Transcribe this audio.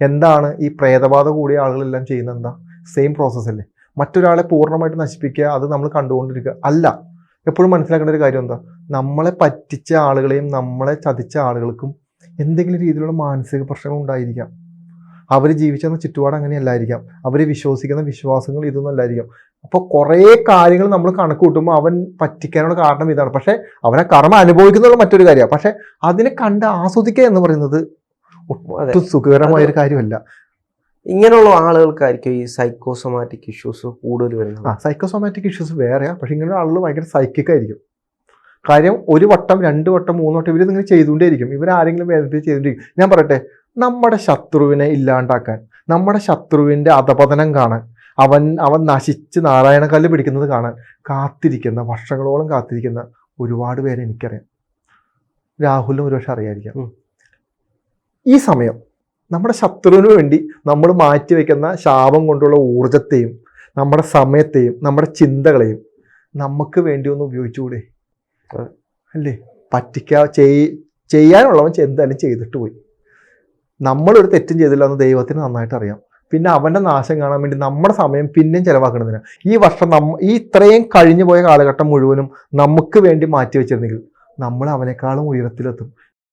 എന്താണ് ഈ പ്രേതബാധ കൂടിയ ആളുകളെല്ലാം ചെയ്യുന്നത് എന്താ? സെയിം പ്രോസസ്സ് അല്ലേ? മറ്റൊരാളെ പൂർണമായിട്ട് നശിപ്പിക്കുക അത് നമ്മൾ കണ്ടുകൊണ്ടിരിക്കുക. അല്ല എപ്പോഴും മനസ്സിലാക്കേണ്ട ഒരു കാര്യം എന്താ? നമ്മളെ പറ്റിച്ച ആളുകളെയും നമ്മളെ ചതിച്ച ആളുകൾക്കും എന്തെങ്കിലും രീതിയിലുള്ള മാനസിക പ്രശ്നങ്ങൾ ഉണ്ടായിരിക്കാം. അവർ ജീവിച്ചെന്ന ചുറ്റുപാട് അങ്ങനെയല്ലായിരിക്കാം. അവർ വിശ്വസിക്കുന്ന വിശ്വാസങ്ങൾ ഇതൊന്നും അല്ലായിരിക്കാം. അപ്പോൾ കുറേ കാര്യങ്ങൾ നമ്മൾ കണക്ക് കൂട്ടുമ്പോൾ അവൻ പറ്റിക്കാനുള്ള കാരണം ഇതാണ്. പക്ഷേ അവനെ കർമ്മ അനുഭവിക്കുന്നുള്ള മറ്റൊരു കാര്യമാണ്. പക്ഷേ അതിനെ കണ്ട് ആസ്വദിക്കുക എന്ന് പറയുന്നത്. ഒട്ടും സുഖകരമായ ഒരു കാര്യമല്ല. ഇങ്ങനെയുള്ള ആളുകൾക്കായിരിക്കും ഈ സൈക്കോസൊമാറ്റിക് ഇഷ്യൂസ് കൂടുതൽ വരുന്നത്. ആ സൈക്കോസൊമാറ്റിക് ഇഷ്യൂസ് വേറെയാ. പക്ഷെ ഇങ്ങനെയുള്ള ആളുകൾ ഭയങ്കര സൈക്കിക് ആയിരിക്കും. കാര്യം ഒരു വട്ടം രണ്ട് വട്ടം മൂന്ന് വട്ടം ഇവർ ഇങ്ങനെ ചെയ്തുകൊണ്ടേയിരിക്കും. ഇവർ ആരെങ്കിലും വേദനിപ്പിച്ച് ചെയ്തുകൊണ്ടിരിക്കും ഞാൻ പറയട്ടെ നമ്മുടെ ശത്രുവിനെ ഇല്ലാണ്ടാക്കാൻ നമ്മുടെ ശത്രുവിന്റെ അധപതനം കാണാൻ അവൻ അവൻ നശിച്ച് നാരായണക്കല്ല് പിടിക്കുന്നത് കാണാൻ കാത്തിരിക്കുന്ന വർഷങ്ങളോളം കാത്തിരിക്കുന്ന ഒരുപാട് പേരെ എനിക്കറിയാം. രാഹുലിനും ഒരുപക്ഷെ അറിയായിരിക്കാം. ഉം. ഈ സമയം നമ്മുടെ ശത്രുവിന് വേണ്ടി നമ്മൾ മാറ്റിവെക്കുന്ന ശാപം കൊണ്ടുള്ള ഊർജത്തെയും നമ്മുടെ സമയത്തെയും നമ്മുടെ ചിന്തകളെയും നമുക്ക് വേണ്ടി ഒന്ന് ഉപയോഗിച്ചുകൂടെ? അല്ലേ? പറ്റിക്കാ ചെയ് ചെയ്യാനുള്ളവൻ എന്തായാലും ചെയ്തിട്ട് പോയി. നമ്മളൊരു തെറ്റും ചെയ്തില്ല എന്ന് ദൈവത്തിന് നന്നായിട്ട് അറിയാം. പിന്നെ അവന്റെ നാശം കാണാൻ വേണ്ടി നമ്മുടെ സമയം പിന്നെയും ചിലവാക്കുന്നതിന് ഈ വർഷം നമ്മ ഈ ഇത്രയും കഴിഞ്ഞു പോയ കാലഘട്ടം മുഴുവനും നമുക്ക് വേണ്ടി മാറ്റി വെച്ചിരുന്നെങ്കിൽ നമ്മൾ അവനേക്കാളും ഉയരത്തിലെത്തും.